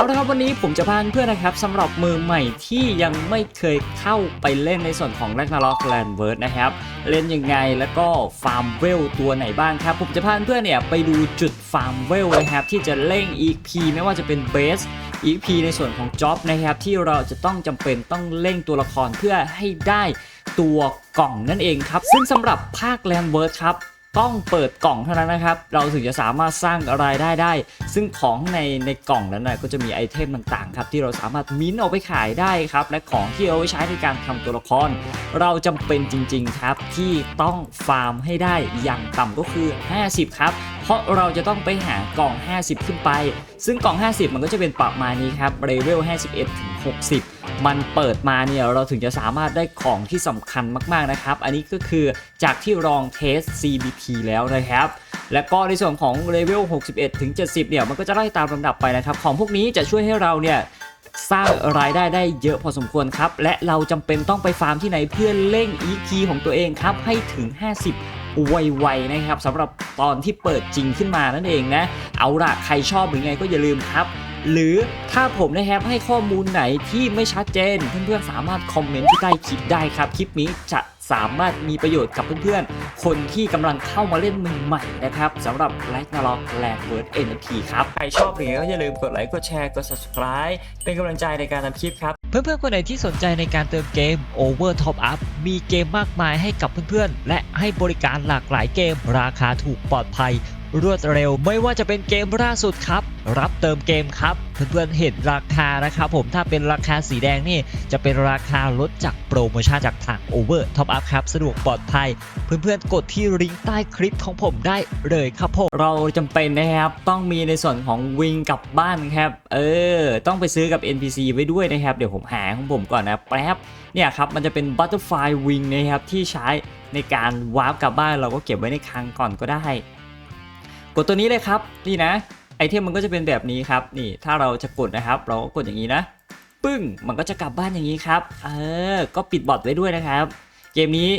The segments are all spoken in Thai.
เอาละครับวันนี้ผมจะพาเพื่อนนะครับสำหรับมือใหม่ที่ยังไม่เคยเข้าไปเล่นในส่วนของ Ragnarok Land w o r d นะครับ เล่นยังไงแล้วก็ฟาร์มเวลตัวไหนบ้างครับ ผมจะพาเพื่อนเนี่ยไปดูจุดฟาร์มเวลนะครับที่จะเล่ง EP ไม่ว่าจะเป็นเบส EP ในส่วนของจ็อบนะครับที่เราจะต้องจำเป็นต้องเล่งตัวละครเพื่อให้ได้ตัวกล่องนั่นเองครับ ซึ่งสำหรับภาค Land w o r d ครับ ต้องเปิดกล่องเท่านั้นนะครับ เราถึงจะสามารถสร้างรายได้ได้ ซึ่งของในในกล่องนั้นนะก็จะมีไอเทมต่างๆครับที่เราสามารถมิ้นท์เอาไปขายได้ครับ และของที่เอาไว้ใช้ในการทำตัวละคร เราจำเป็นจริง ๆครับที่ต้องฟาร์มให้ได้อย่างต่ำก็คือ 50 ครับ ราะเราจะต้องไปหากล่อง 50 ขึ้นไป ซึ่งกล่อง 50 มันก็จะเป็นประมาณนี้ครับเลเวล51ถึง60 มันเปิดมาเนี่ยเราถึงจะสามารถได้ของที่สำคัญมากๆนะครับ อันนี้ก็คือจากที่ลองเทส CBP แล้วนะครับและก็ในส่วนของเลเวล 61 ถึง 70 เนี่ย มันก็จะไล่ตามลำดับไปนะครับ ของพวกนี้จะช่วยให้เราเนี่ยสร้างรายได้ได้เยอะพอสมควรครับ และเราจำเป็นต้องไปฟาร์มที่ไหนเพื่อเร่ง EQ ของตัวเองครับ ให้ถึง 50 ไวๆนะครับสำหรับตอนที่เปิดจริงขึ้นมานั่นเองนะ เอาละใครชอบหรือไงก็อย่าลืมครับ หรือถ้าผมนะครับให้ข้อมูลไหนที่ไม่ชัดเจน เพื่อนๆสามารถคอมเมนต์ที่ใต้คลิปได้ครับ คลิปนี้จะสามารถมีประโยชน์กับเพื่อนๆ คนที่กำลังเข้ามาเล่นใหม่ๆนะครับสำหรับ l i g h t n a r o k Land Word NFT ครับ ใครชอบหรือไงก็อย่าลืมกดไลค์กดแชร์กด subscribe เป็นกำลังใจในการทำคลิปครับ เพื่อนๆ คนไหนที่สนใจในการเติมเกม Over Top Up มีเกมมากมายให้กับเพื่อนๆ และให้บริการหลากหลายเกม ราคาถูกปลอดภัย รวดเร็ว ไม่ว่าจะเป็นเกมล่าสุดครับ รับเติมเกมครับ เพื่อนๆเห็นราคานะครับผมถ้าเป็นราคาสีแดงนี่จะเป็นราคาลดจากโปรโมชั่นจากทาง Over Top Up ครับ สะดวกปลอดภัย เพื่อนๆ กดที่ลิงก์ใต้คลิปของผมได้เลยครับผมเราจำเป็นนะครับต้องมีในส่วนของวิงกลับบ้านครับเออต้องไปซื้อกับ NPC ไว้ด้วยนะครับ เดี๋ยวผมหาของผมก่อนนะแป๊บเนี่ยครับมันจะเป็น Butterfly Wing นะครับที่ใช้ในการวาร์ปกลับบ้านเราก็เก็บไว้ในคลังก่อนก็ได้ กดตัวนี้เลยครับนี่นะไอเทมมันก็จะเป็นแบบนี้ครับนี่ถ้าเราจะกดนะครับ เราก็กดอย่างนี้นะปึ้งมันก็จะกลับบ้านอย่างนี้ครับเออก็ปิดบอทไว้ด้วยนะครับ เกมนี้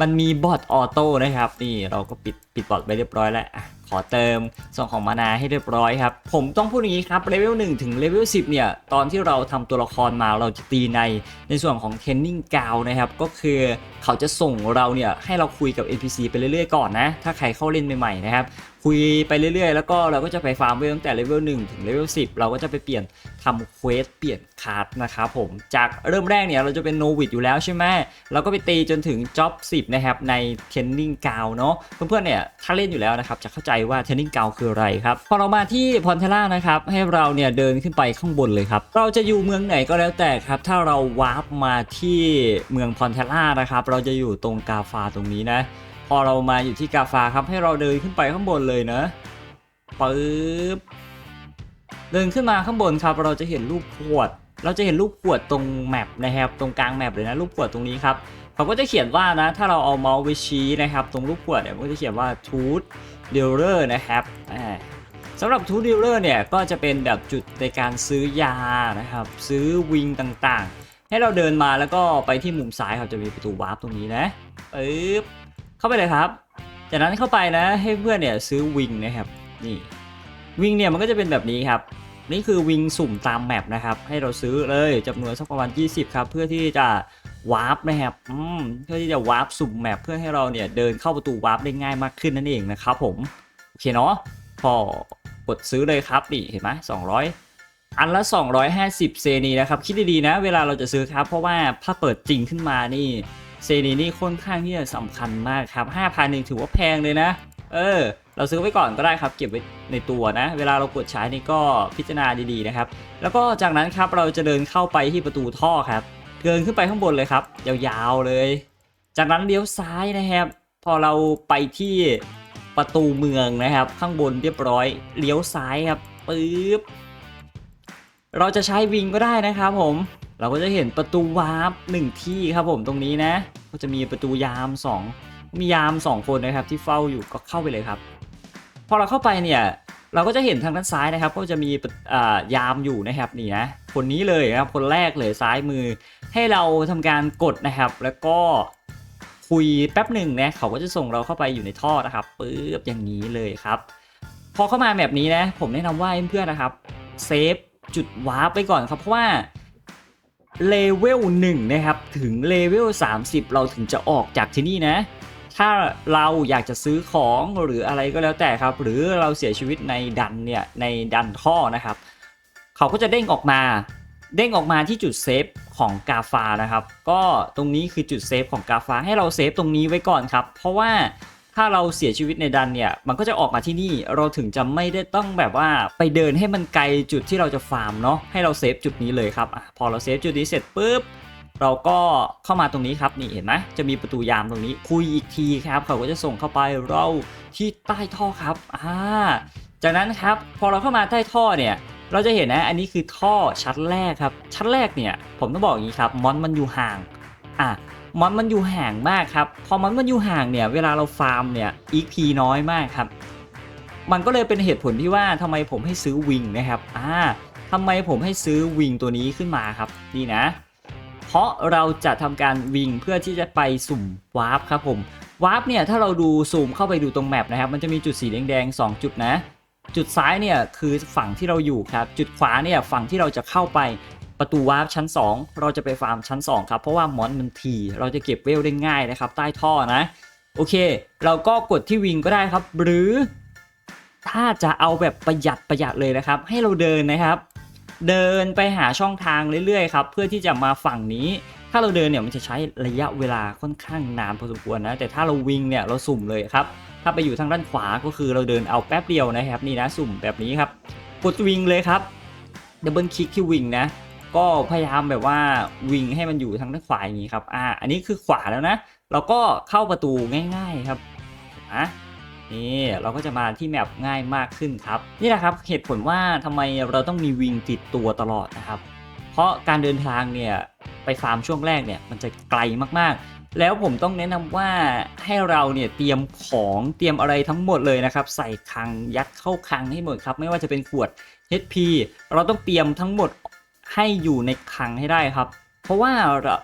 มันมีบอทออโต้นะครับนี่เราก็ปิดปิดบอทไปเรียบร้อยแล้วขอเติมส่วนของมานาให้เรียบร้อยครับ ผมต้องพูดอย่างนี้ครับเลเวล1ถึงเลเวล10 เนี่ย ตอนที่เราทำตัวละครมาเราจะตีในในส่วนของเทนนิ่งกาวนะครับ ก็คือเขาจะส่งเราเนี่ยให้เราคุยกับ NPC ไปเรื่อยๆก่อนนะ ถ้าใครเข้าเล่นใหม่ๆนะครับ คุยไปเรื่อยๆ แล้วก็เราก็จะไปฟาร์มเวลตั้งแต่เลเวล1ถึงเลเวล10 เราก็จะไปเปลี่ยนทำเควสเปลี่ยนคาร์ดนะครับผมจากเริ่มแรกเนี่ยเราจะเป็นโนวิดอยู่แล้วใช่ไหมเราก็ไปตีจนถึงจ็อบ10 นะครับ ในเทนนิ่งกาวเนาะเพื่อนๆเนี่ยถ้าเล่นอยู่แล้วนะครับจะเข้าใจว่าเทนนิ่งกาวคืออะไรครับพอเรามาที่พอนเทล่านะครับให้เราเนี่ยเดินขึ้นไปข้างบนเลยครับเราจะอยู่เมืองไหนก็แล้วแต่ครับถ้าเราวาร์ปมาที่เมืองพอนเทล่านะครับเราจะอยู่ตรงกาฟาตรงนี้นะ พอเรามาอยู่ที่กาฟาครับให้เราเดินขึ้นไปข้างบนเลยนะปึ๊บเดินขึ้นมาข้างบนครับ เราจะเห็นรูปขวด เราจะเห็นรูปขวดตรงแมปนะครับตรงกลางแมปเลยนะรูปขวดตรงนี้ครับเขาก็จะเขียนว่านะถ้าเราเอาเมาส์ไปชี้นะครับ ตรงรูปขวดเนี่ยมันก็จะเขียนว่า tooth dealer นะครับสำหรับ tooth dealer เนี่ยก็จะเป็นแบบจุดในการซื้อยานะครับ ซื้อวิงต่างๆ ให้เราเดินมาแล้วก็ไปที่มุมซ้ายครับจะมีประตูวาร์ปตรงนี้นะปึ๊บ เข้าไปเลยครับ จากนั้นเข้าไปนะให้เพื่อนเนี่ยซื้อวิงนะครับนี่วิงเนี่ยมันก็จะเป็นแบบนี้ครับ นี่คือวิงสุ่มตามแมปนะครับ ให้เราซื้อเลยจำนวนสักประมาณ 20 ครับ เพื่อที่จะวาร์ปนะครับเพื่อที่จะวาร์ปสุ่มแมปเพื่อให้เราเนี่ยเดินเข้าประตูวาร์ปได้ง่ายมากขึ้นนั่นเองนะครับผมโอเคเนาะพอกดซื้อเลยครับนี่เห็นไหม200อันละ 250 เซนีนะครับ คิดดีๆนะ เวลาเราจะซื้อครับ เพราะว่าถ้าเปิดจริงขึ้นมานี่ เซนีนี่ค่อนข้างที่จะสำคัญมากครับ5,000เองถือว่าแพงเลยนะ เออ เราซื้อไว้ก่อนก็ได้ครับ เก็บไว้ในตัวนะ เวลาเรากดใช้นี่ก็พิจารณาดีๆนะครับ แล้วก็จากนั้นครับเราจะเดินเข้าไปที่ประตูท่อครับ เดินขึ้นไปข้างบนเลยครับ ยาวๆเลย จากนั้นเลี้ยวซ้ายนะครับ พอเราไปที่ประตูเมืองนะครับ ข้างบนเรียบร้อย เลี้ยวซ้ายครับปึ๊บ เราจะใช้วิงก็ได้นะครับผมเราก็จะเห็นประตูวาร์ปหนึ่งที่ครับผมตรงนี้นะ ก็จะมีประตูยามสองมียามสองคนนะครับที่เฝ้าอยู่ก็เข้าไปเลยครับ พอเราเข้าไปเนี่ยเราก็จะเห็นทางด้านซ้ายนะครับ ก็จะมียามอยู่นะครับนี่นะคนนี้เลยนะครับคนแรกเลยซ้ายมือ ให้เราทำการกดนะครับ แล้วก็คุยแป๊บหนึ่งนะเขาก็จะส่งเราเข้าไปอยู่ในท่อนะครับปึ๊บอย่างนี้เลยครับ พอเข้ามาแบบนี้นะผมแนะนำว่าเพื่อนๆนะครับเซฟจุดวาร์ปไปก่อนครับเพราะว่า เลเวล1นะครับ ถึงเลเวล30 เราถึงจะออกจากที่นี่นะ ถ้าเราอยากจะซื้อของหรืออะไรก็แล้วแต่ครับ หรือเราเสียชีวิตในดันเนี่ย ในดันท่อนะครับ เขาก็จะเด้งออกมา เด้งออกมาที่จุดเซฟของกาฟานะครับ ก็ตรงนี้คือจุดเซฟของกาฟาให้เราเซฟตรงนี้ไว้ก่อนครับ เพราะว่า ถ้าเราเสียชีวิตในดันเนี่ยมันก็จะออกมาที่นี่เราถึงจะไม่ได้ต้องแบบว่าไปเดินให้มันไกลจุดที่เราจะฟาร์มเนาะให้เราเซฟจุดนี้เลยครับอะพอเราเซฟจุดนี้เสร็จปุ๊บเราก็เข้ามาตรงนี้ครับนี่เห็นไหมจะมีประตูยามตรงนี้คุยอีกทีครับเขาก็จะส่งเข้าไปเราที่ใต้ท่อครับอ่าจากนั้นครับพอเราเข้ามาใต้ท่อเนี่ยเราจะเห็นนะอันนี้คือท่อชั้นแรกครับชั้นแรกเนี่ยผมต้องบอกอย่างนี้ครับมอนมันอยู่ห่างอะ มอนมันอยู่ห่างมากครับ พอมอนมันอยู่ห่างเนี่ย เวลาเราฟาร์มเนี่ยอีพีน้อยมากครับ มันก็เลยเป็นเหตุผลที่ว่าทำไมผมให้ซื้อวิงนะครับอ่าทำไมผมให้ซื้อวิงตัวนี้ขึ้นมาครับนี่นะ เพราะเราจะทำการวิงเพื่อที่จะไปสุ่มวาร์ปครับผมวาร์ปเนี่ยถ้าเราดูซูมเข้าไปดูตรงแมปนะครับมันจะมีจุดสีแดงๆ2จุดนะ จุดซ้ายเนี่ยคือฝั่งที่เราอยู่ครับ จุดขวาเนี่ยฝั่งที่เราจะเข้าไป ประตูวาร์ปชั้น 2 เราจะไปฟาร์มชั้น 2 ครับ เพราะว่ามอนมันที เราจะเก็บเวลได้ง่ายนะครับ ใต้ท่อนะ โอเค เราก็กดที่วิงก็ได้ครับ หรือ ถ้าจะเอาแบบประหยัดประหยัดเลยนะครับ ให้เราเดินนะครับ เดินไปหาช่องทางเรื่อยๆครับ เพื่อที่จะมาฝั่งนี้ ถ้าเราเดินเนี่ยมันจะใช้ระยะเวลาค่อนข้างนานพอสมควรนะ แต่ถ้าเราวิ่งเนี่ยเราสุ่มเลยครับ ถ้าไปอยู่ทางด้านขวาก็คือเราเดินเอาแป๊บเดียวนะครับ นี่นะสุ่มแบบนี้ครับ กดวิ่งเลยครับดับเบิลคลิกที่วิ่งนะ ก็พยายามแบบว่าวิ่งให้มันอยู่ทางด้านขวาอย่างนี้ครับ อ่า อันนี้คือขวาแล้วนะ เราก็เข้าประตูง่าย ๆครับนะนี่เราก็จะมาที่แมปง่ายมากขึ้นครับ นี่แหละครับเหตุผลว่าทำไมเราต้องมีวิงติดตัวตลอดนะครับ เพราะการเดินทางเนี่ยไปฟาร์มช่วงแรกเนี่ยมันจะไกลมากๆ แล้วผมต้องแนะนำว่าให้เราเนี่ยเตรียมของเตรียมอะไรทั้งหมดเลยนะครับ ใส่คังยัดเข้าคังให้หมดครับ ไม่ว่าจะเป็นขวด HP เราต้องเตรียมทั้งหมด ให้อยู่ในคลังให้ได้ครับ เพราะว่าเรา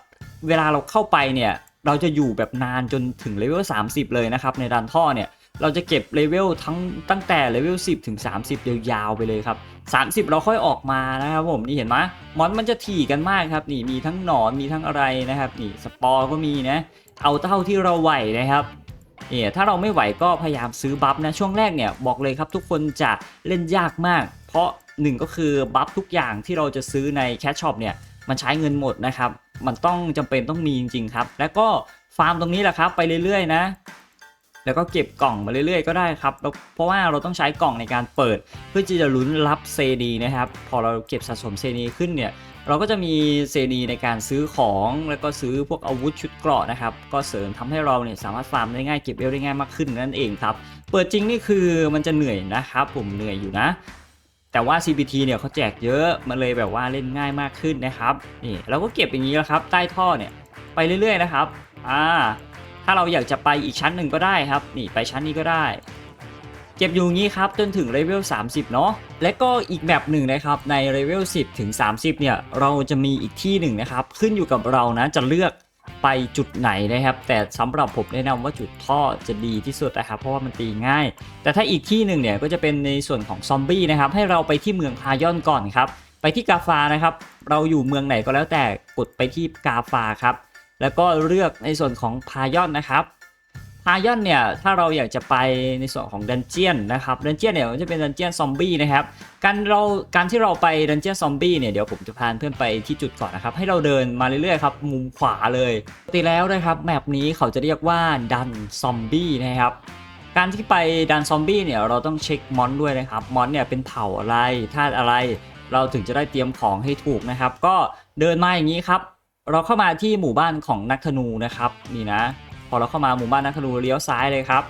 เวลาเราเข้าไปเนี่ยเราจะอยู่แบบนานจนถึงเลเวล 30 เลยนะครับ ในดันท่อเนี่ยเราจะเก็บเลเวลทั้งตั้งแต่เลเวล 10 ถึง 30 ยาวๆไปเลยครับ 30 เราค่อยออกมานะครับผมนี่เห็นไหมมอนมันจะถี่กันมากครับนี่มีทั้งหนอนมีทั้งอะไรนะครับนี่สปอร์ก็มีนะเอาเท่าที่เราไหวนะครับเนี่ยถ้าเราไม่ไหวก็พยายามซื้อบัฟนะช่วงแรกเนี่ยบอกเลยครับทุกคนจะเล่นยากมาก เพราะ หนึ่งก็คือบัฟทุกอย่างที่เราจะซื้อในแคชช็อปเนี่ยมันใช้เงินหมดนะครับ มันต้องจำเป็นต้องมีจริงๆครับ แล้วก็ฟาร์มตรงนี้แหละครับไปเรื่อยๆนะ แล้วก็เก็บกล่องมาเรื่อยๆก็ได้ครับ เพราะว่าเราต้องใช้กล่องในการเปิด เพื่อที่จะลุ้นรับเซดีนะครับ พอเราเก็บสะสมเซดีขึ้นเนี่ย เราก็จะมีเซดีในการซื้อของแล้วก็ซื้อพวกอาวุธชุดเกราะนะครับ ก็เสริมทำให้เราเนี่ยสามารถฟาร์มได้ง่ายเก็บเวลได้ง่ายมากขึ้นนั่นเองครับ เปิดจริงนี่คือมันจะเหนื่อยนะครับ ผมเหนื่อยอยู่นะ แต่ว่า CBT เนี่ยเขาแจกเยอะมันเลยแบบว่าเล่นง่ายมากขึ้นนะครับนี่เราก็เก็บอย่างนี้แล้วครับ ใต้ท่อเนี่ยไปเรื่อยๆนะครับอ่าถ้าเราอยากจะไปอีกชั้นหนึ่งก็ได้ครับ นี่ไปชั้นนี้ก็ได้ เก็บอยู่งี้ครับจนถึงเลเวล 30 เนาะและก็อีกแบบหนึ่งนะครับในเลเวล 10 ถึง 30 เนี่ยเราจะมีอีกที่หนึ่งนะครับ ขึ้นอยู่กับเรานะจะเลือก ไปจุดไหนนะครับ แต่สำหรับผมแนะนำว่าจุดท่อจะดีที่สุดนะครับ เพราะว่ามันตีง่าย แต่ถ้าอีกที่หนึ่งเนี่ยก็จะเป็นในส่วนของซอมบี้นะครับ ให้เราไปที่เมืองพายอนก่อนครับ ไปที่กาฟานะครับ เราอยู่เมืองไหนก็แล้วแต่กดไปที่กาฟาครับ แล้วก็เลือกในส่วนของพายอนนะครับ พายอนเนี่ยถ้าเราอยากจะไปในส่วนของดันเจียนนะครับดันเจียนเนี่ยมันจะเป็นดันเจียนซอมบี้นะครับการเราการที่เราไปดันเจียนซอมบี้เนี่ยเดี๋ยวผมจะพาเพื่อนไปที่จุดก่อนนะครับให้เราเดินมาเรื่อยๆครับมุมขวาเลยปกติแล้วนะครับแมปนี้เขาจะเรียกว่าดันซอมบี้นะครับการที่ไปดันซอมบี้เนี่ยเราต้องเช็คมอนด้วยนะครับมอนเนี่ยเป็นเผ่าอะไรธาตุอะไร เราถึงจะได้เตรียมของให้ถูกนะครับ ก็เดินมาอย่างนี้ครับ เราเข้ามาที่หมู่บ้านของนักธนูนะครับนี่นะ อเราเข้ามาหมู่บ้านนักธนูเลี้ยวซ้ายเลยครับ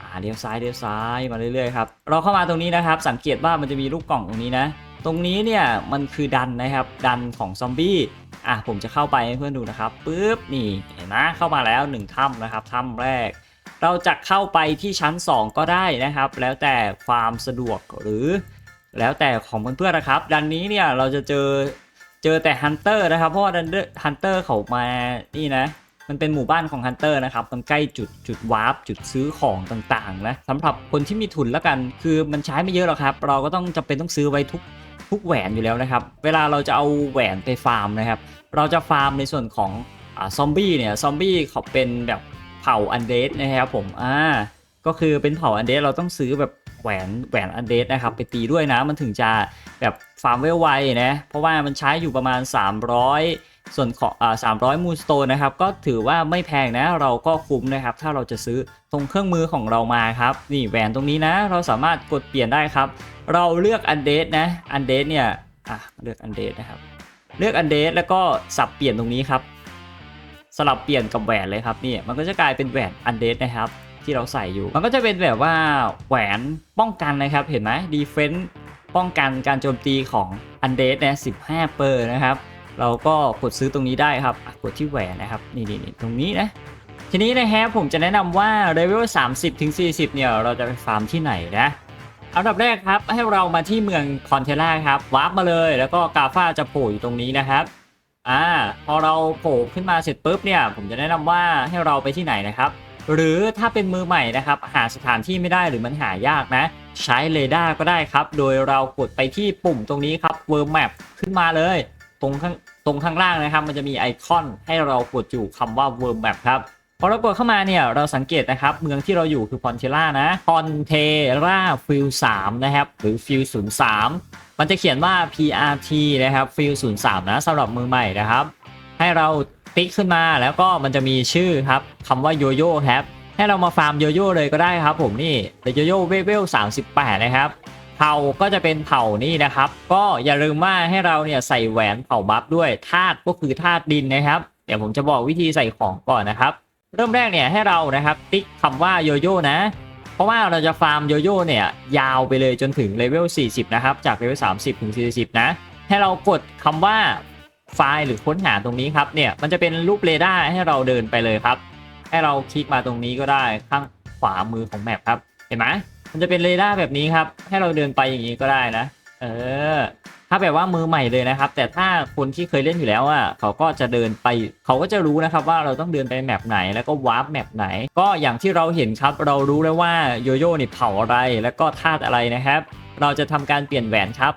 อ่าเลี้ยวซ้ายเลี้ยวซ้ายมาเรื่อยๆครับเราเข้ามาตรงนี้นะครับ สังเกตว่ามันจะมีลูกกล่องตรงนี้นะ ตรงนี้เนี่ยมันคือดันนะครับดันของซอมบี้อะผมจะเข้าไปให้เพื่อนดูนะครับปุ๊บนี่เห็นไหมเข้ามาแล้วหนึ่งถ้ำนะครับถ้ำแรก เราจะเข้าไปที่ชั้น 2 ก็ได้นะครับ แล้วแต่ความสะดวกหรือ แล้วแต่ของเพื่อนๆนะครับ ดันนี้เนี่ยเราจะเจอเจอแต่ฮันเตอร์นะครับเพราะว่าดันฮันเตอร์เขามานี่นะ มันเป็นหมู่บ้านของฮันเตอร์นะครับมันใกล้จุดจุดวาร์ปจุดซื้อของต่างๆนะสำหรับคนที่มีทุนแล้วกัน คือมันใช้ไม่เยอะหรอกครับ เราก็ต้องจำเป็นต้องซื้อไว้ทุกทุกแหวนอยู่แล้วนะครับ เวลาเราจะเอาแหวนไปฟาร์มนะครับ เราจะฟาร์มในส่วนของอซอมบี้เนี่ย ซอมบี้เขาเป็นแบบเผ่าอันเดสนะครับผม อ่า ก็คือเป็นเผ่าอันเดสเราต้องซื้อแบบแหวนแหวนอันเดสนะครับ ไปตีด้วยนะ มันถึงจะแบบฟาร์มเวลไวนะ เพราะว่ามันใช้อยู่ประมาณ 300 ส่วนของอ่า300มูลสโตนนะครับก็ถือว่าไม่แพงนะเราก็คุ้มนะครับ ถ้าเราจะซื้อตรงเครื่องมือของเรามาครับนี่แหวนตรงนี้นะเราสามารถกดเปลี่ยนได้ครับ เราเลือกอันเดสนะอันเดสเนี่ยอะเลือกอันเดสนะครับ เลือกอันเดสแล้วก็สับเปลี่ยนตรงนี้ครับ สลับเปลี่ยนกับแหวนเลยครับนี่มันก็จะกลายเป็นแหวนอันเดสนะครับที่เราใส่อยู่ มันก็จะเป็นแบบว่าแหวนป้องกันนะครับเห็นไหมดีเฟนต์ป้องกันการโจมตีของอันเดสนะ15เปอร์นะครับ เราก็กดซื้อตรงนี้ได้ครับกดที่แหวนนะครับนี่นี่ตรงนี้นะทีนี้นะครับผมจะแนะนำว่าเลเวล30ถึง40 เนี่ยเราจะไปฟาร์มที่ไหนนะอันดับแรกครับให้เรามาที่เมืองคอนเทล่าครับวาร์ปมาเลย แล้วก็กาฟ้าจะโผล่อยู่ตรงนี้นะครับอ่าพอเราโผล่ขึ้นมาเสร็จปุ๊บเนี่ยผมจะแนะนำว่าให้เราไปที่ไหนนะครับ หรือถ้าเป็นมือใหม่นะครับ หาสถานที่ไม่ได้หรือมันหายากนะ ใช้เรดาร์ก็ได้ครับ โดยเรากดไปที่ปุ่มตรงนี้ครับ World Map ขึ้นมาเลย ตรงข้างตรงข้างล่างนะครับ มันจะมีไอคอนให้เรากดอยู่คำว่า World Map ครับพอเรากดเข้ามาเนี่ยเราสังเกตนะครับเมืองที่เราอยู่คือพอนเทล่านะพอนเทล่าฟิล3นะครับหรือฟิล03มันจะเขียนว่า PRT นะครับฟิล03นย์สนะสำหรับมือใหม่นะครับ ให้เราติ๊กขึ้นมาแล้วก็มันจะมีชื่อครับคำว่าโยโย่ครับให้เรามาฟาร์มโยโย่เลยก็ได้ครับผมนี่แต่โยโย่เวล38นะครับ ผ่าก็จะเป็นเผ่านี่นะครับ ก็อย่าลืมว่าให้เราเนี่ยใส่แหวนเผ่าบัฟด้วยธาตุก็คือธาตุดินนะครับ เดี๋ยวผมจะบอกวิธีใส่ของก่อนนะครับ เริ่มแรกเนี่ยให้เรานะครับติ๊กคำว่าโยโย่นะ เพราะว่าเราจะฟาร์มโยโย่เนี่ยยาวไปเลยจนถึงเลเวล 40 นะครับ จากเลเวล 30 ถึง 40 นะ ให้เรากดคำว่าไฟล์หรือค้นหาตรงนี้ครับเนี่ยมันจะเป็นรูปเรดาร์ให้เราเดินไปเลยครับ ให้เราคลิกมาตรงนี้ก็ได้ข้างขวามือของแมปครับเห็นไหม มันจะเป็นเรดาร์แบบนี้ครับ ให้เราเดินไปอย่างนี้ก็ได้นะ เออ ถ้าแบบว่ามือใหม่เลยนะครับ แต่ถ้าคนที่เคยเล่นอยู่แล้วอะเขาก็จะเดินไป เขาก็จะรู้นะครับว่าเราต้องเดินไปแมปไหนแล้วก็วาร์ปแมปไหน ก็อย่างที่เราเห็นครับ เรารู้แล้วว่าโยโย่เนี่ยเผาอะไรแล้วก็ธาตุอะไรนะครับ เราจะทำการเปลี่ยนแหวนครับ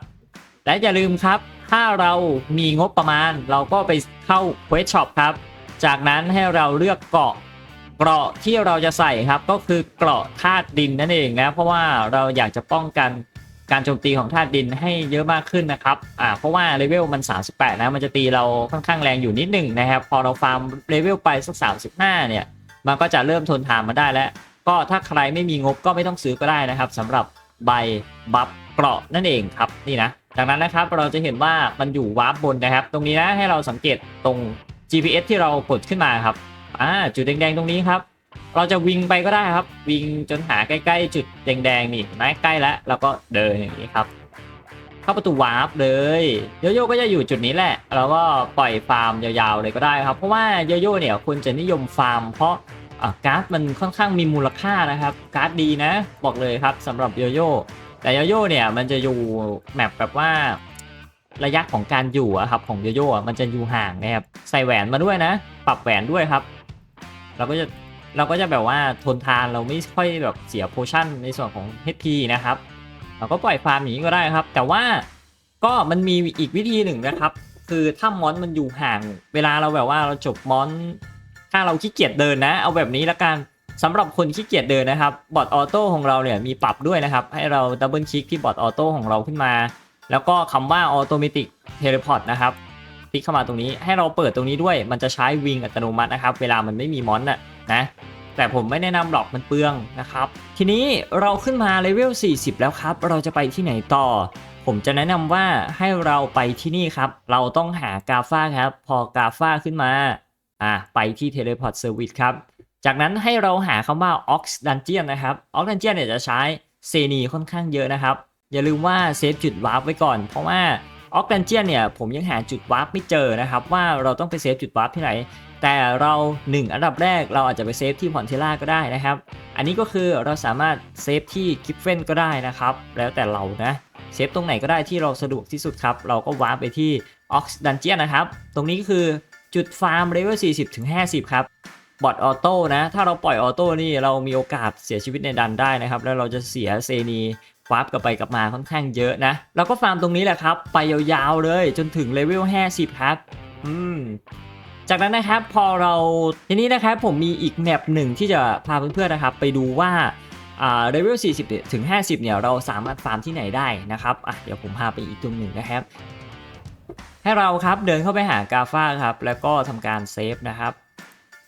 และอย่าลืมครับ ถ้าเรามีงบประมาณ เราก็ไปเข้าเควสช็อปครับ จากนั้นให้เราเลือกเกาะ เกราะที่เราจะใส่ครับก็คือเกราะธาตุดินนั่นเองนะเพราะว่าเราอยากจะป้องกันการโจมตีของธาตุดินให้เยอะมากขึ้นนะครับอ่าเพราะว่าเลเวลมัน 38 นะมันจะตีเราค่อนข้างแรงอยู่นิดหนึ่งนะครับ พอเราฟาร์มเลเวลไปสัก 35 เนี่ย มันก็จะเริ่มทนทานมาได้แล้ว ก็ถ้าใครไม่มีงบก็ไม่ต้องซื้อก็ได้นะครับสำหรับใบบัฟเกราะนั่นเองครับนี่นะจากนั้นนะครับเราจะเห็นว่ามันอยู่วาร์ปบนนะครับ ตรงนี้นะให้เราสังเกตตรง GPS ที่เรากดขึ้นมาครับ อ่าจุดแดงๆตรงนี้ครับ เราจะวิ่งไปก็ได้ครับ วิ่งจนหาใกล้ๆ จุดแดงๆนี่นไหมใกล้แล้วเราก็เดินอย่างนี้ครับเข้าประตูวาร์ปเลยโยโย่ก็จะอยู่จุดนี้แหละเราก็ปล่อยฟาร์มยาวๆเลยก็ได้ครับ เพราะว่าโยโย่เนี่ยคุณจะนิยมฟาร์ม เพราะการ์ดมันค่อนข้างมีมูลค่านะครับ การ์ดดีนะ บอกเลยครับสำหรับโยโย่แต่โยโย่เนี่ยมันจะอยู่แมปแบบว่าระยะของการอยู่อะครับของโยโย่มันจะอยู่ห่างนะครับใส่แหวนมาด้วยนะ ปรับแหวนด้วยครับ เราก็จะเราก็จะแบบว่าทนทานเราไม่ค่อยแบบเสียโพชั่นในส่วนของ HP นะครับ เราก็ปล่อยฟาร์มอย่างนี้ก็ได้ครับ แต่ว่าก็มันมีอีกวิธีหนึ่งนะครับ คือถ้ามอนมันอยู่ห่าง เวลาเราแบบว่าเราจบมอน ถ้าเราขี้เกียจเดินนะ เอาแบบนี้ละกันสำหรับคนขี้เกียจเดินนะครับบอทออโต้ของเราเนี่ยมีปรับด้วยนะครับ ให้เราดับเบิลคลิกที่บอทออโต้ของเราขึ้นมา แล้วก็คำว่าออโตเมติกเทเลพอร์ตนะครับ ลิกเข้ามาตรงนี้ ให้เราเปิดตรงนี้ด้วย มันจะใช้วิงอัตโนมัตินะครับ เวลามันไม่มีมอนน่ะนะ แต่ผมไม่แนะนำหรอกมันเปลืองนะครับ ทีนี้เราขึ้นมาเลเวล 40 แล้วครับ เราจะไปที่ไหนต่อ ผมจะแนะนำว่าให้เราไปที่นี่ครับ เราต้องหากาฟ้าครับ พอกาฟ้าขึ้นมา อะไปที่ Teleport Service ครับ จากนั้นให้เราหาคำว่า Ox Dungeon นะครับ Ox Dungeon เนี่ยจะใช้เซนีค่อนข้างเยอะนะครับ อย่าลืมว่าเซฟจุดวาร์ปไว้ก่อน เพราะว่า Ox Dungeon เนี่ยผมยังหาจุดวาร์ปไม่เจอนะครับ ว่าเราต้องไปเซฟจุดวาร์ปที่ไหน แต่เรา 1 อันดับแรกเราอาจจะไปเซฟที่พอนเทล่าก็ได้นะครับ อันนี้ก็คือเราสามารถเซฟที่กิฟเฟนก็ได้นะครับ แล้วแต่เรานะเซฟตรงไหนก็ได้ที่เราสะดวกที่สุดครับ เราก็วาร์ปไปที่ Ox Dungeon นะครับ ตรงนี้ก็คือจุดฟาร์มเลเวล40ถึง50 ครับบอทออโต้นะ ถ้าเราปล่อยออโต้นี่เรามีโอกาสเสียชีวิตในดันได้นะครับ แล้วเราจะเสียเซนี ฟาร์ปกลับไปกลับมาค่อนข้างเยอะนะเราก็ฟาร์มตรงนี้แหละครับ ไปยาวๆเลยจนถึงเลเวล 50 ครับ อืม จากนั้นนะครับพอเราทีนี้นะครับผมมีอีกแมปหนึ่งที่จะพาเพื่อนๆนะครับ ไปดูว่าอ่าเลเวล 40 ถึง 50 เนี่ย เราสามารถฟาร์มที่ไหนได้นะครับอะเดี๋ยวผมพาไปอีกตรงหนึ่งนะครับ ให้เราครับเดินเข้าไปหากาฟ้าครับ แล้วก็ทำการเซฟนะครับ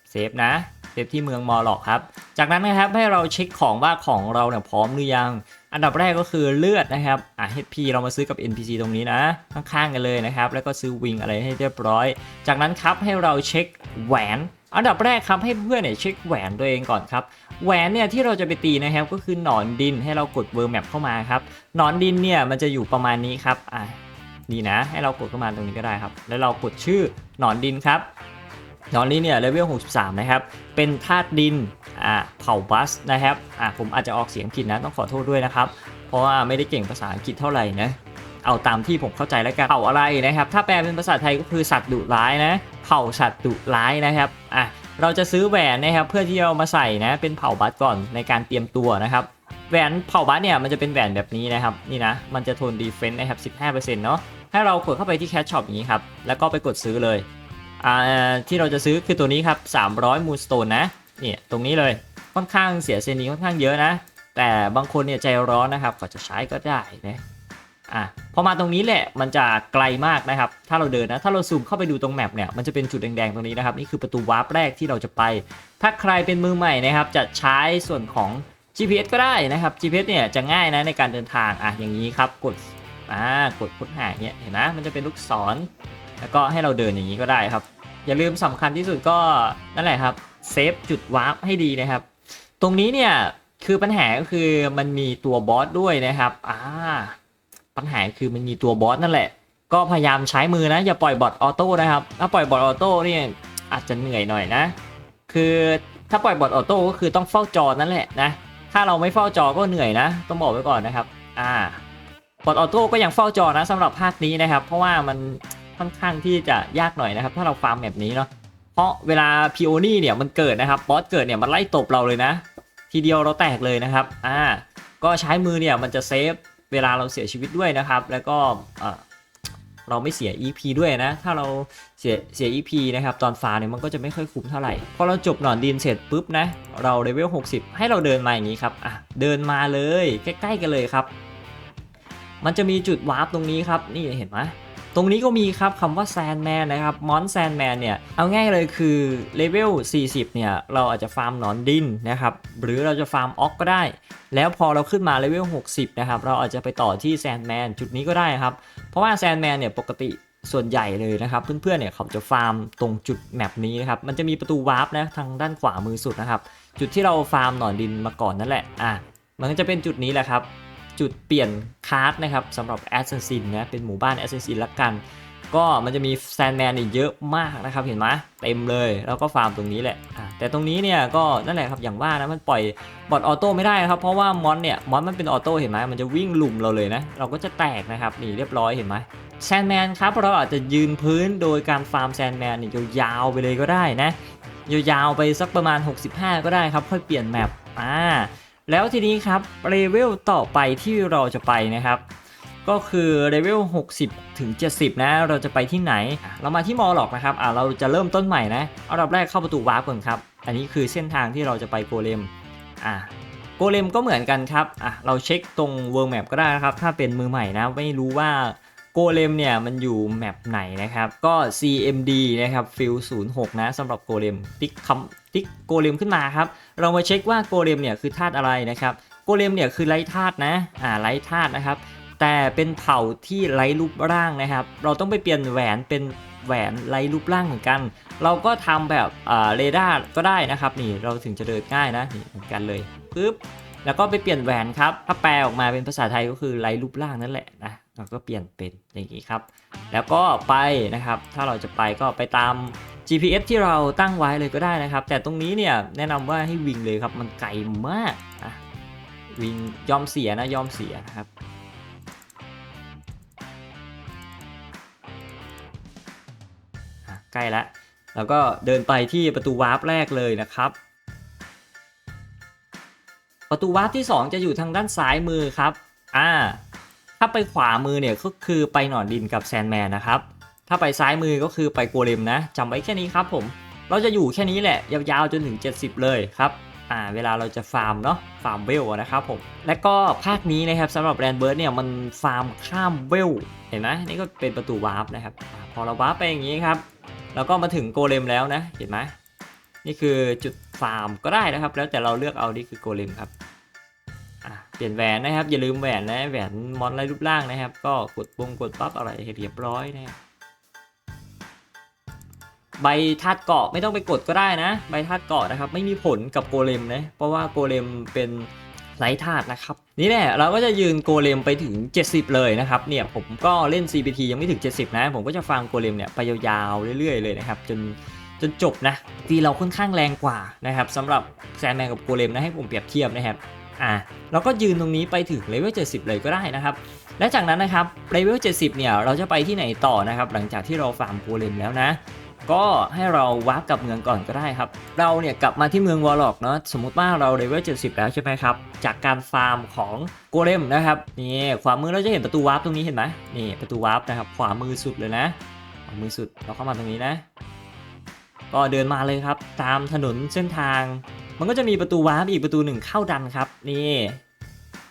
เซฟนะ เซฟที่เมืองมอลล็อกครับ จากนั้นนะครับให้เราเช็คของว่าของเราเนี่ยพร้อมหรือยัง อันดับแรกก็คือเลือดนะครับอะ HP เรามาซื้อกับ NPC ตรงนี้นะข้างๆกันเลยนะครับ แล้วก็ซื้อวิงอะไรให้เรียบร้อย จากนั้นครับให้เราเช็คแหวนอันดับแรกครับให้เพื่อนเนี่ยเช็คแหวนตัวเองก่อนครับแหวนเนี่ยที่เราจะไปตีนะครับก็คือหนอนดินให้เรากดเวอร์แมปเข้ามาครับหนอนดินเนี่ยมันจะอยู่ประมาณนี้ครับอะนี่นะให้เรากดเข้ามาตรงนี้ก็ได้ครับ แล้วเรากดชื่อหนอนดินครับ หนอนดินเนี่ยเลเวล 63 นะครับ เป็นธาตุดินอ่าเผ่าบัสนะครับอ่าผมอาจจะออกเสียงผิดนะต้องขอโทษด้วยนะครับ เพราะว่าไม่ได้เก่งภาษาอังกฤษเท่าไหร่นะเอาตามที่ผมเข้าใจแล้วกันเผ่าอะไรนะครับ ถ้าแปลเป็นภาษาไทยก็คือสัตว์ดุร้ายนะ เผ่าสัตว์ดุร้ายนะครับอะเราจะซื้อแหวนนะครับเพื่อที่เรามาใส่นะเป็นเผ่าบัสก่อนในการเตรียมตัวนะครับแหวนเผ่าบัสเนี่ยมันจะเป็นแหวนแบบนี้นะครับนี่นะมันจะทนดีเฟนต์นะครับ 15%เนาะให้เรากดเข้าไปที่แคชช็อปอย่างนี้ครับแล้วก็ไปกดซื้อเลย ที่เราจะซื้อคือตัวนี้ครับ 300 มูลสโตนนะเนี่ยตรงนี้เลยค่อนข้างเสียเซนีค่อนข้างเยอะนะ แต่บางคนเนี่ยใจร้อนนะครับก็จะใช้ก็ได้นะอะพอมาตรงนี้แหละมันจะไกลมากนะครับ ถ้าเราเดินนะถ้าเราซูมเข้าไปดูตรงแมปเนี่ยมันจะเป็นจุดแดงๆตรงนี้นะครับนี่คือประตูวาร์ปแรกที่เราจะไป ถ้าใครเป็นมือใหม่นะครับจะใช้ส่วนของ GPS ก็ได้นะครับ GPS เนี่ยจะง่ายนะในการเดินทางอะอย่างนี้ครับกดอ่ากดค้นหาเนี่ยเห็นไหมมันจะเป็นลูกศร แล้วก็ให้เราเดินอย่างนี้ก็ได้ครับ อย่าลืมสำคัญที่สุดก็นั่นแหละครับเซฟจุดวาร์ปให้ดีนะครับ ตรงนี้เนี่ยคือปัญหาก็คือมันมีตัวบอสด้วยนะครับอ่าปัญหาคือมันมีตัวบอสนั่นแหละ ก็พยายามใช้มือนะ อย่าปล่อยบอทออโต้นะครับ ถ้าปล่อยบอทออโต้เนี่ยอาจจะเหนื่อยหน่อยนะ คือถ้าปล่อยบอทออโต้ก็คือต้องเฝ้าจอนั่นแหละนะ ถ้าเราไม่เฝ้าจอก็เหนื่อยนะ ต้องบอกไว้ก่อนนะครับ อ่าบอทออโต้ก็ยังเฝ้าจอนะสำหรับภาคนี้นะครับ เพราะว่ามัน ค่อนข้างที่จะยากหน่อยนะครับ ถ้าเราฟาร์มแบบนี้เนาะเพราะเวลาพีโอนี่เนี่ยมันเกิดนะครับบอสเกิดเนี่ยมันไล่ตบเราเลยนะ ทีเดียวเราแตกเลยนะครับอ่าก็ใช้มือเนี่ยมันจะเซฟเวลาเราเสียชีวิตด้วยนะครับ แล้วก็เราไม่เสีย EP ด้วยนะ ถ้าเราเสียเสีย EP นะครับ ตอนฟาร์มเนี่ยมันก็จะไม่ค่อยคุ้มเท่าไหร่ พอเราจบหนอนดินเสร็จปุ๊บนะ เราเลเวล 60 ให้เราเดินมาอย่างนี้ครับ อะ เดินมาเลย ใกล้ ๆ กันเลยครับ มันจะมีจุดวาร์ปตรงนี้ครับ นี่เห็นไหม ตรงนี้ก็มีครับคำว่าแซนแมนนะครับมอนแซนแมนเนี่ย เอาง่ายเลยคือเลเวล 40 เนี่ย เราอาจจะฟาร์มหนอนดินนะครับ หรือเราจะฟาร์มออกก็ได้ แล้วพอเราขึ้นมาเลเวล 60 นะครับ เราอาจจะไปต่อที่แซนแมนจุดนี้ก็ได้ครับ เพราะว่าแซนแมนเนี่ยปกติส่วนใหญ่เลยนะครับ เพื่อนๆเนี่ยเขาจะฟาร์มตรงจุดแมปนี้นะครับ มันจะมีประตูวาร์ปนะทางด้านขวามือสุดนะครับ จุดที่เราฟาร์มหนอนดินมาก่อนนั่นแหละอะมันก็จะเป็นจุดนี้แหละครับ จุดเปลี่ยนคาร์ดนะครับสำหรับแอสซันซินนะเป็นหมู่บ้านแอสซันซินละกัน ก็มันจะมีแซนแมนนี่เยอะมากนะครับเห็นไหมเต็มเลยแล้วก็ฟาร์มตรงนี้แหละแต่ตรงนี้เนี่ยก็นั่นแหละครับอย่างว่านะมันปล่อยบอทออโต้ไม่ได้นะครับเพราะว่ามอนเนี่ยมอนมันเป็นออโต้เห็นไหมมันจะวิ่งหลุมเราเลยนะเราก็จะแตกนะครับนี่เรียบร้อยเห็นไหมแซนแมนครับเราอาจจะยืนพื้นโดยการฟาร์มแซนแมนเนี่ยยาวๆไปเลยก็ได้นะยาวๆไปสักประมาณ 65 ก็ได้ครับค่อยเปลี่ยนแมปอ่า แล้วทีนี้ครับเลเวลต่อไปที่เราจะไปนะครับ ก็คือเลเวล60 ถึง 70 นะ เราจะไปที่ไหน เรามาที่มอลล็อกนะครับอะเราจะเริ่มต้นใหม่นะเอาดับแรกเข้าประตูวาร์ปก่อนครับ อันนี้คือเส้นทางที่เราจะไปโกเลมอะโกเลมก็เหมือนกันครับอะเราเช็คตรง World Map ก็ได้นะครับ ถ้าเป็นมือใหม่นะ ไม่รู้ว่า โกเลมเนี่ยมันอยู่แมปไหนนะครับ ก็ CMD นะครับฟิล06 นะสำหรับโกเลมติ๊กคำติ๊กโกเลมขึ้นมาครับ เรามาเช็คว่าโกเลมเนี่ยคือธาตุอะไรนะครับ โกเลมเนี่ยคือไร้ธาตุนะ อ่าไร้ธาตุนะครับ แต่เป็นเผ่าที่ไร้รูปร่างนะครับ เราต้องไปเปลี่ยนแหวนเป็นแหวนไร้รูปร่างเหมือนกัน เราก็ทำแบบอ่าเรดาร์ก็ได้นะครับ นี่เราถึงจะเดินง่ายนะนี่เหมือนกันเลยปึ๊บแล้วก็ไปเปลี่ยนแหวนครับถ้าแปลออกมาเป็นภาษาไทยก็คือไร้รูปร่างนั่นแหละนะ เราก็เปลี่ยนเป็นอย่างนี้ครับ แล้วก็ไปนะครับ ถ้าเราจะไปก็ไปตาม GPS ที่เราตั้งไว้เลยก็ได้นะครับ แต่ตรงนี้เนี่ยแนะนำว่าให้วิ่งเลยครับ มันไกลมากอะวิ่งยอมเสียนะยอมเสียนะครับใกล้แล้วแล้วก็เดินไปที่ประตูวาร์ปแรกเลยนะครับ ประตูวาร์ปที่ 2 จะอยู่ทางด้านซ้ายมือครับ อ่า ถ้าไปขวามือเนี่ยก็คือไปหนอนดินกับแซนแมนนะครับ ถ้าไปซ้ายมือก็คือไปโกเลมนะจำไว้แค่นี้ครับผม เราจะอยู่แค่นี้แหละ ยาวๆจนถึง 70 เลยครับอ่าเวลาเราจะฟาร์มเนาะฟาร์มเวลนะครับผม และก็ภาคนี้นะครับสำหรับแรนเบิร์ดเนี่ยมันฟาร์มข้ามเวลเห็นไหมนี่ก็เป็นประตูวาร์ปนะครับอพอเราวาร์ปไปอย่างนี้ครับแล้วก็มาถึงโกเลมแล้วนะเห็นไหมนี่คือจุดฟาร์มก็ได้นะครับ แล้วแต่เราเลือกเอานี่คือโกเลมครับ เปลี่ยนแหวนนะครับ อย่าลืมแหวนนะแหวนมอนไรรูปร่างนะครับ ก็กดปุ่มกดปั๊บอะไรให้เรียบร้อยนะครับใบธาตุเกาะไม่ต้องไปกดก็ได้นะ ใบธาตุเกาะนะครับ ไม่มีผลกับโกเลมนะเพราะว่าโกเลมเป็นไร้ธาตุนะครับ นี่แหละเราก็จะยืนโกเลมไปถึง 70 เลยนะครับเนี่ยผมก็เล่น CPT ยังไม่ถึง 70 นะ ผมก็จะฟังโกเลมเนี่ยไปยาวๆเรื่อยๆเลยนะครับจนจนจบนะตีเราค่อนข้างแรงกว่านะครับสำหรับแซนแมนกับโกเลมนะให้ผมเปรียบเทียบนะครับ อะเราก็ยืนตรงนี้ไปถึงเลเวล70 เลยก็ได้นะครับ และจากนั้นนะครับเลเวล70 เนี่ยเราจะไปที่ไหนต่อนะครับ หลังจากที่เราฟาร์มโกเลมแล้วนะก็ให้เราวาร์ปกลับเมืองก่อนก็ได้ครับ เราเนี่ยกลับมาที่เมืองวอลล็อกเนาะสมมุติว่าเราเลเวล70 แล้วใช่ไหมครับ จากการฟาร์มของโกเลมนะครับนี่ขวามือเราจะเห็นประตูวาร์ปตรงนี้เห็นไหมนี่ประตูวาร์ปนะครับขวามือสุดเลยนะขวามือสุดเราเข้ามาตรงนี้นะ ก็เดินมาเลยครับ ตามถนนเส้นทาง มันก็จะมีประตูวาร์ปอีกประตูหนึ่งเข้าดันครับนี่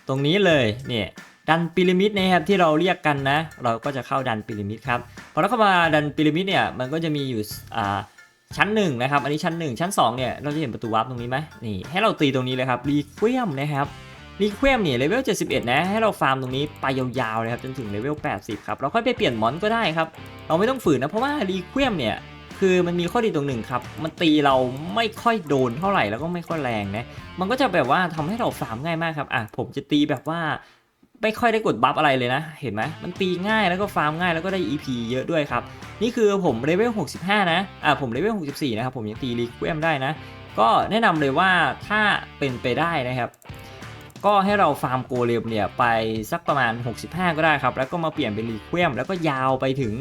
ตรงนี้เลยเนี่ยดันพีระมิดนะครับที่เราเรียกกันนะ เราก็จะเข้าดันพีระมิดครับพอเราเข้ามาดันพีระมิดเนี่ยมันก็จะมีอยู่อ่าชั้นหนึ่งนะครับอันนี้ชั้นหนึ่งชั้นสองเนี่ยเราจะเห็นประตูวาร์ปตรงนี้ไหมนี่ให้เราตีตรงนี้เลยครับรีเควมนะครับรีเควมเนี่ยเลเวล71 นะให้เราฟาร์มตรงนี้ไปยาวๆเลยครับจนถึงเลเวล80ครับเราค่อยไปเปลี่ยนมอนก็ได้ครับเราไม่ต้องฝืนนะเพราะว่ารีเควมเนี่ย คือมันมีข้อดีตรงหนึ่งครับ มันตีเราไม่ค่อยโดนเท่าไหร่แล้วก็ไม่ค่อยแรงนะ มันก็จะแบบว่าทำให้เราฟาร์มง่ายมากครับ อะผมจะตีแบบว่าไม่ค่อยได้กดบัฟอะไรเลยนะ เห็นไหมมันตีง่ายแล้วก็ฟาร์มง่ายแล้วก็ได้ EP เยอะด้วยครับ นี่คือผมเลเวล 65 นะ อะผมเลเวล 64 นะครับ ผมยังตีรีเควมได้นะ ก็แนะนำเลยว่าถ้าเป็นไปได้นะครับ ก็ให้เราฟาร์มโกเลมเนี่ยไปสักประมาณ 65 ก็ได้ครับ แล้วก็มาเปลี่ยนเป็นรีเควมแล้วก็ยาวไปถึง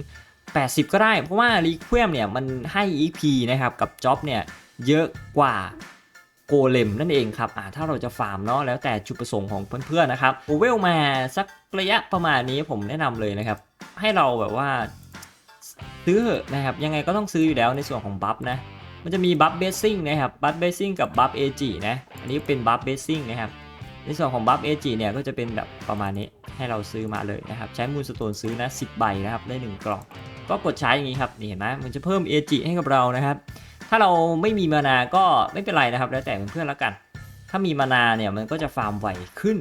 80 ก็ได้ เพราะว่ารีเควมเนี่ยมันให้ EP นะครับกับจ็อบเนี่ยเยอะกว่าโกเลมนั่นเองครับอ่าถ้าเราจะฟาร์มเนาะแล้วแต่จุดประสงค์ของเพื่อนๆนะครับโอเวลมาสักระยะประมาณนี้ผมแนะนำเลยนะครับ ให้เราแบบว่าซื้อนะครับยังไงก็ต้องซื้ออยู่แล้วในส่วนของบัฟนะมันจะมีบัฟเบสซิ่งนะครับบัฟเบสซิ่งกับบัฟเอจีนะอันนี้เป็นบัฟเบสซิ่งนะครับ ในส่วนของบัฟเอจีเนี่ยก็จะเป็นแบบประมาณนี้ให้เราซื้อมาเลยนะครับ ใช้มูลสโตนซื้อนะ10ใบนะครับได้ 1 กล่อง ก็กดใช้อย่างนี้ครับนี่เห็นไหมมันจะเพิ่มเอจีให้กับเรานะครับ ถ้าเราไม่มีมานาก็ไม่เป็นไรนะครับ แล้วแต่เพื่อนๆแล้วกัน ถ้ามีมานาเนี่ยมันก็จะฟาร์มไวขึ้น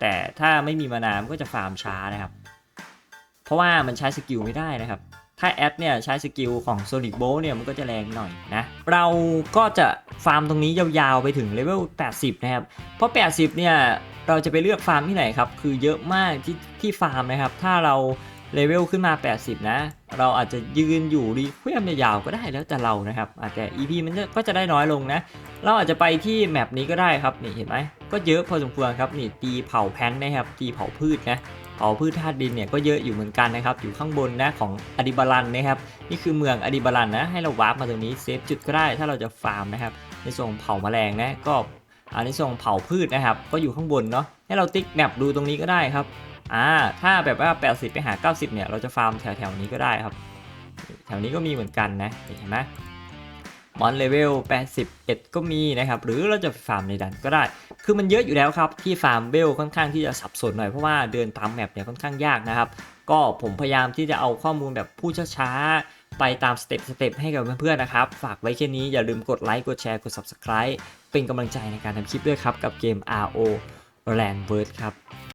แต่ถ้าไม่มีมานามันก็จะฟาร์มช้านะครับ เพราะว่ามันใช้สกิลไม่ได้นะครับ ถ้าแอดเนี่ยใช้สกิลของ Sonic b o l เนี่ยมันก็จะแรงหน่อยนะ เราก็จะฟาร์มตรงนี้ยาวๆไปถึงเลเวล 80 นะครับ เพราะ 80 เนี่ยเราจะไปเลือกฟาร์มที่ไหนครับ คือเยอะมากที่ที่ฟาร์มนะครับ ถ้าเราเลเวลขึ้นมา 80 นะ เราอาจจะยืนอยู่รีเควมยาวๆก็ได้แล้วแต่เรานะครับอาจจะ EP มันก็จะได้น้อยลงนะ เราอาจจะไปที่แมปนี้ก็ได้ครับ นี่เห็นไหม ก็เยอะพอสมควรครับนี่ตีเผาแพนนะครับตีเผาพืชนะเผาพืชธาตุดินเนี่ยก็เยอะอยู่เหมือนกันนะครับอยู่ข้างบนนะของอดิบาลันนะครับนี่คือเมืองอดิบาลันนะให้เราวาร์ปมาตรงนี้เซฟจุดก็ได้ถ้าเราจะฟาร์มนะครับในส่วนของเผาแมลงนะก็อันในส่งเผาพืชนะครับ ก็อยู่ข้างบนเนาะให้เราติ๊กแมปดูตรงนี้ก็ได้ครับอ่าถ้าแบบว่า 80 ไปหา 90 เนี่ย เราจะฟาร์มแถวๆนี้ก็ได้ครับ แถวนี้ก็มีเหมือนกันนะเห็นไหมมอนเลเวล81 ก็มีนะครับ หรือเราจะฟาร์มในดันก็ได้ คือมันเยอะอยู่แล้วครับที่ฟาร์มเบลค่อนข้างที่จะสับสนหน่อยเพราะว่าเดินตามแมปเนี่ยค่อนข้างยากนะครับ ก็ผมพยายามที่จะเอาข้อมูลแบบพูดช้าๆไปตามสเต็ปสเต็ปให้กับเพื่อนๆนะครับ ฝากไว้แค่นี้อย่าลืมกดไลค์กดแชร์กด Subscribe เป็นกำลังใจในการทำคลิปด้วยครับ กับเกม RO Land Bird ครับ